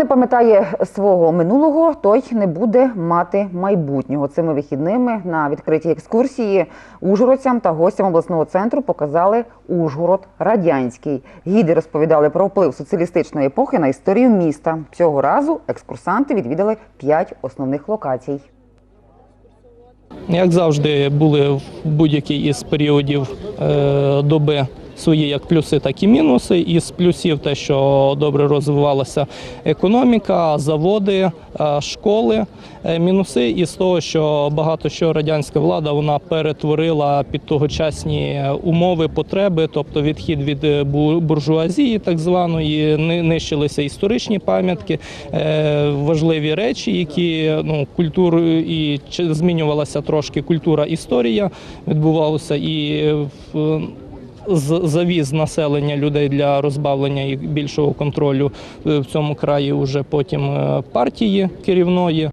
не пам'ятає свого минулого, той не буде мати майбутнього. Цими вихідними на відкритій екскурсії ужгородцям та гостям обласного центру показали Ужгород радянський. Гіди розповідали про вплив соціалістичної епохи на історію міста. Цього разу екскурсанти відвідали п'ять основних локацій. Як завжди, були в будь-який із періодів е, доби свої як плюси, так і мінуси. Із плюсів те, що добре розвивалася економіка, заводи, е, школи. Е, Мінуси із того, що багато що радянська влада вона перетворила під тогочасні умови, потреби, тобто відхід від е, буржуазії, так званої, ни- нищилися історичні пам'ятки, важливі речі, які ну культуру і змінювалася трошки культура, історія відбувалося і в завіз населення людей для розбавлення і більшого контролю е, в цьому краї уже потім е, партії керівної.